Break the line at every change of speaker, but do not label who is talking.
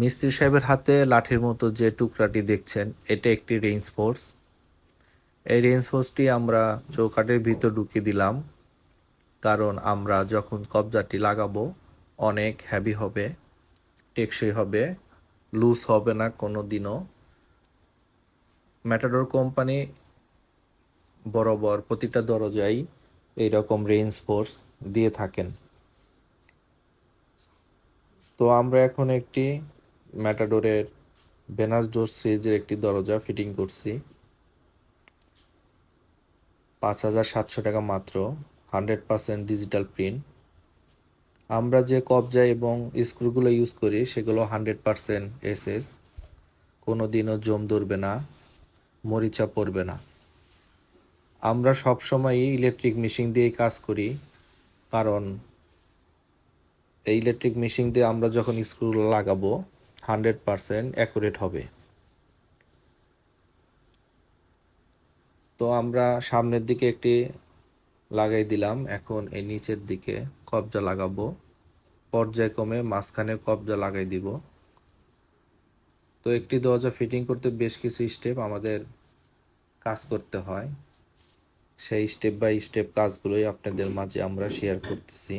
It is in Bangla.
মিস্ত্রি সাহেবের হাতে লাঠির মতো যে টুকরাটি দেখছেন, এটা একটি রেঞ্জ ফোর্স এই রেঞ্জ ফোর্সটি আমরা চৌকাটের ভিতর ঢুকিয়ে দিলাম, কারণ আমরা যখন কবজাটি লাগাবো, অনেক হ্যাভি হবে, টেকসই হবে লুজ হবে না কোনো দিনও ম্যাটাডোর কোম্পানি বরাবর প্রতিটা দরজায় এইরকম রেঞ্জ ফোর্স দিয়ে থাকেন। তো আমরা এখন একটি ম্যাটাডোরের বেনাস ডোর সিরিজের একটি দরজা ফিটিং করছি। পাঁচ হাজার সাতশো টাকা মাত্র হান্ড্রেড পার্সেন্ট ডিজিটাল প্রিন্ট আমরা যে কবজা এবং স্ক্রুগুলো ইউজ করি, সেগুলো হান্ড্রেড পার্সেন্ট এসএস কোনো দিনও জম ধরবে না, মরিচা পড়বে না। আমরা সবসময়ই ইলেকট্রিক মেশিন দিয়ে কাজ করি, কারণ এই ইলেকট্রিক মেশিন দিয়ে আমরা যখন স্ক্রু লাগাবো হান্ড্রেড পারসেন্ট অ্যাকুরেট হবে। তো আমরা সামনের দিকে একটি লাগাই দিলাম। এখন এই নিচের দিকে কবজা লাগাবো। পর্যায়ক্রমে মাঝখানে কবজা লাগাই দিব। তো একটি দরজা ফিটিং করতে বেশ কিছু স্টেপ আমাদের কাজ করতে হয়। সেই স্টেপ বাই স্টেপ কাজগুলোই আপনাদের মাঝে আমরা শেয়ার করতেছি।